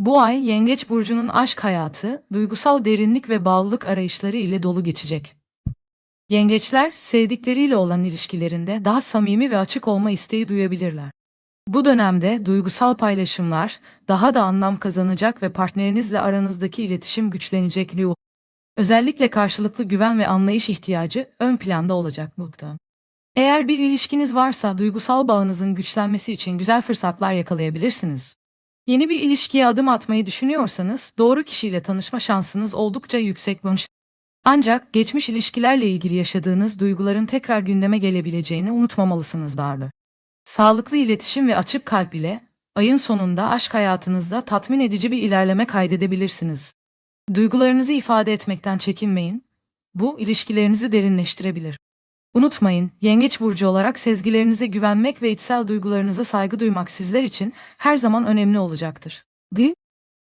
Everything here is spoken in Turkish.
Bu ay Yengeç burcunun aşk hayatı, duygusal derinlik ve bağlılık arayışları ile dolu geçecek. Yengeçler, sevdikleriyle olan ilişkilerinde daha samimi ve açık olma isteği duyabilirler. Bu dönemde duygusal paylaşımlar daha da anlam kazanacak ve partnerinizle aranızdaki iletişim güçlenecek. Leo. Özellikle karşılıklı güven ve anlayış ihtiyacı ön planda olacak nokta. Eğer bir ilişkiniz varsa duygusal bağınızın güçlenmesi için güzel fırsatlar yakalayabilirsiniz. Yeni bir ilişkiye adım atmayı düşünüyorsanız doğru kişiyle tanışma şansınız oldukça yüksek. Bunun Ancak geçmiş ilişkilerle ilgili yaşadığınız duyguların tekrar gündeme gelebileceğini unutmamalısınız darlı. Sağlıklı iletişim ve açık kalp ile ayın sonunda aşk hayatınızda tatmin edici bir ilerleme kaydedebilirsiniz. Duygularınızı ifade etmekten çekinmeyin. Bu ilişkilerinizi derinleştirebilir. Unutmayın, Yengeç burcu olarak sezgilerinize güvenmek ve içsel duygularınıza saygı duymak sizler için her zaman önemli olacaktır. Di?